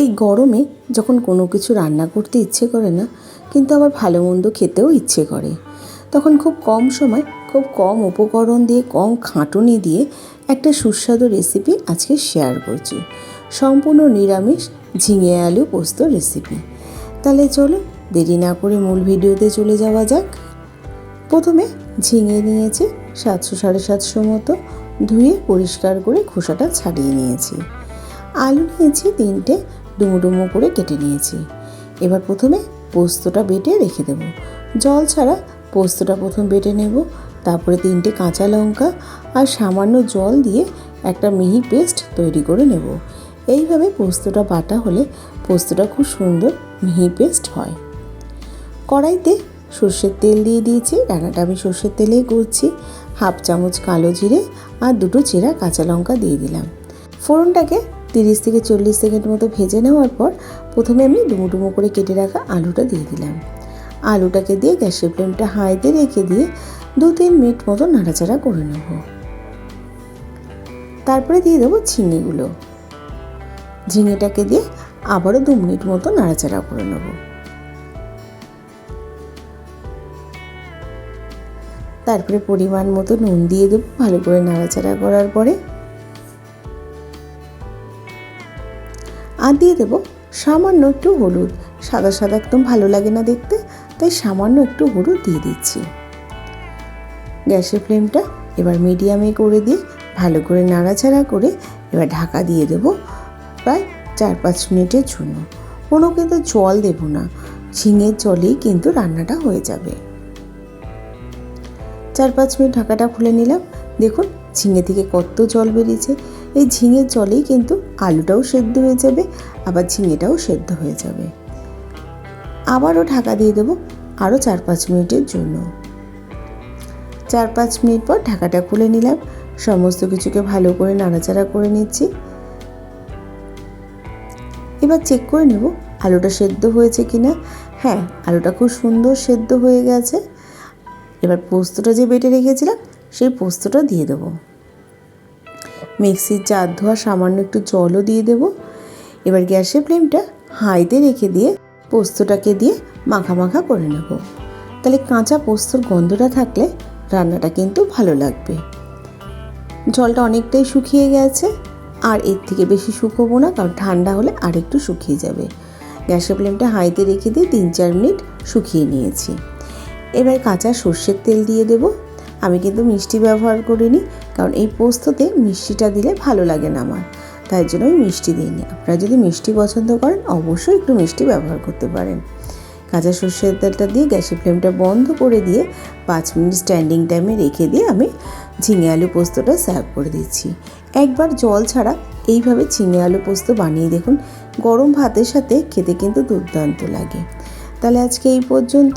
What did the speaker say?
এই গরমে যখন কোনো কিছু রান্না করতে ইচ্ছে করে না, কিন্তু আবার ভালো মন্দ খেতেও ইচ্ছে করে। তখন খুব কম সময়, খুব কম উপকরণ দিয়ে, কম খাটুনি দিয়ে একটা সুস্বাদু রেসিপি আজকে শেয়ার করছি। সম্পূর্ণ নিরামিষ ঝিঙে আলু পোস্ত রেসিপি তাহলে চলো দেরি না করে মূল ভিডিওতে চলে যাওয়া যাক। প্রথমে ঝিঙে নিয়েছি সাতশো সাড়ে সাতশো মতো, ধুয়ে পরিষ্কার করে খোসাটা ছাড়িয়ে নিয়েছি। আলু নিয়েছি তিনটে ডুমো ডুমো করে কেটে নিয়েছি। এবার প্রথমে পোস্তটা বেটে রেখে দেব। জল ছাড়া পোস্তটা প্রথম বেটে নেব। তারপরে তিনটে কাঁচা লঙ্কা আর সামান্য জল দিয়ে একটা মিহি পেস্ট তৈরি করে নেব। এইভাবে পোস্তটা বাটা হলে পোস্তটা খুব সুন্দর মিহি পেস্ট হয়। কড়াইতে সর্ষের তেল দিয়ে দিয়েছি। রান্নাটা আমি সর্ষের তেলেই করছি। হাফ চামচ কালো জিরে আর দুটো চেরা কাঁচা লঙ্কা দিয়ে দিলাম। ফোড়নটাকে তিরিশ থেকে চল্লিশ সেকেন্ড মতো ভেজে নেওয়ার পর প্রথমে আমি ডুমো ডুমো করে কেটে রাখা আলুটা দিয়ে দিলাম। আলুটাকে দিয়ে গ্যাসের ফ্লেমটা হাইতে রেখে দিয়ে দু তিন মিনিট মতো নাড়াচাড়া করে নেব। তারপরে দিয়ে দেবো ঝিঙেগুলো। ঝিঙেটাকে দিয়ে আবারও দু মিনিট মতো নাড়াচাড়া করে নেব। তারপরে পরিমাণ মতো নুন দিয়ে দেবো ভালো করে নাড়াচাড়া করার পরে। আর দিয়ে দেবো সামান্য একটু হলুদ। সাদা সাদা একদম ভালো লাগে না দেখতে, তাই সামান্য একটু হলুদ দিয়ে দিচ্ছি। গ্যাসের ফ্লেমটা এবার মিডিয়ামে করে দিয়ে ভালো করে নাড়াচাড়া করে এবার ঢাকা দিয়ে দেবো প্রায় চার পাঁচ মিনিটের জন্য। কোনো কিন্তু জল দেবো না ঝিঙের জলেই কিন্তু রান্নাটা হয়ে যাবে। চার পাঁচ মিনিট ঢাকাটা খুলে নিলাম। দেখুন, ঝিঙে থেকে কত জল বেরিয়েছে। এই ঝিঙের জলেই কিন্তু আলুটাও সেদ্ধ হয়ে যাবে, আবার ঝিঙেটাও সেদ্ধ হয়ে যাবে। আবারও ঢাকা দিয়ে দেবো আরও চার পাঁচ মিনিটের জন্য। চার পাঁচ মিনিট পর ঢাকাটা খুলে নিলাম। সমস্ত কিছুকে ভালো করে নাড়াচাড়া করে নিচ্ছি। এবার চেক করে নেব আলুটা সেদ্ধ হয়েছে কি না হ্যাঁ আলুটা খুব সুন্দর সেদ্ধ হয়ে গেছে। এবার পোস্তটা যে বেটে রেখেছিলাম, সেই পোস্তটা দিয়ে দেবো। মিক্সির চার ধোয়া সামান্য একটু জলও দিয়ে দেবো। এবার গ্যাসের ফ্লেমটা হাইতে রেখে দিয়ে পোস্তটাকে দিয়ে মাখা মাখা করে নেব। তাহলে কাঁচা পোস্তর গন্ধটা থাকলে রান্নাটা কিন্তু ভালো লাগবে। জলটা অনেকটাই শুকিয়ে গেছে, আর এর থেকে বেশি শুকোবো না, কারণ ঠান্ডা হলে আর একটু শুকিয়ে যাবে। গ্যাসের ফ্লেমটা হাইতে রেখে দিয়ে তিন চার মিনিট শুকিয়ে নিয়েছি। এবার কাঁচা সর্ষের তেল দিয়ে দেব। আমি কিন্তু মিষ্টি ব্যবহার করিনি, কারণ এই পোস্ততে মিষ্টিটা দিলে ভালো লাগে না আমার। তাই জন্য আমি মিষ্টি দিইনি। আপনারা যদি মিষ্টি পছন্দ করেন, অবশ্যই একটু মিষ্টি ব্যবহার করতে পারেন। কাঁচা সর্ষের তেলটা দিয়ে গ্যাসের ফ্লেমটা বন্ধ করে দিয়ে পাঁচ মিনিট স্ট্যান্ডিং টাইমে রেখে দিয়ে আমি ঝিঙে আলু পোস্তটা সার্ভ করে দিচ্ছি। একবার জল ছাড়া এইভাবে ঝিঙে আলু পোস্ত বানিয়ে দেখুন, গরম ভাতের সাথে খেতে কিন্তু দুর্দান্ত লাগে। তাহলে আজকে এই পর্যন্ত।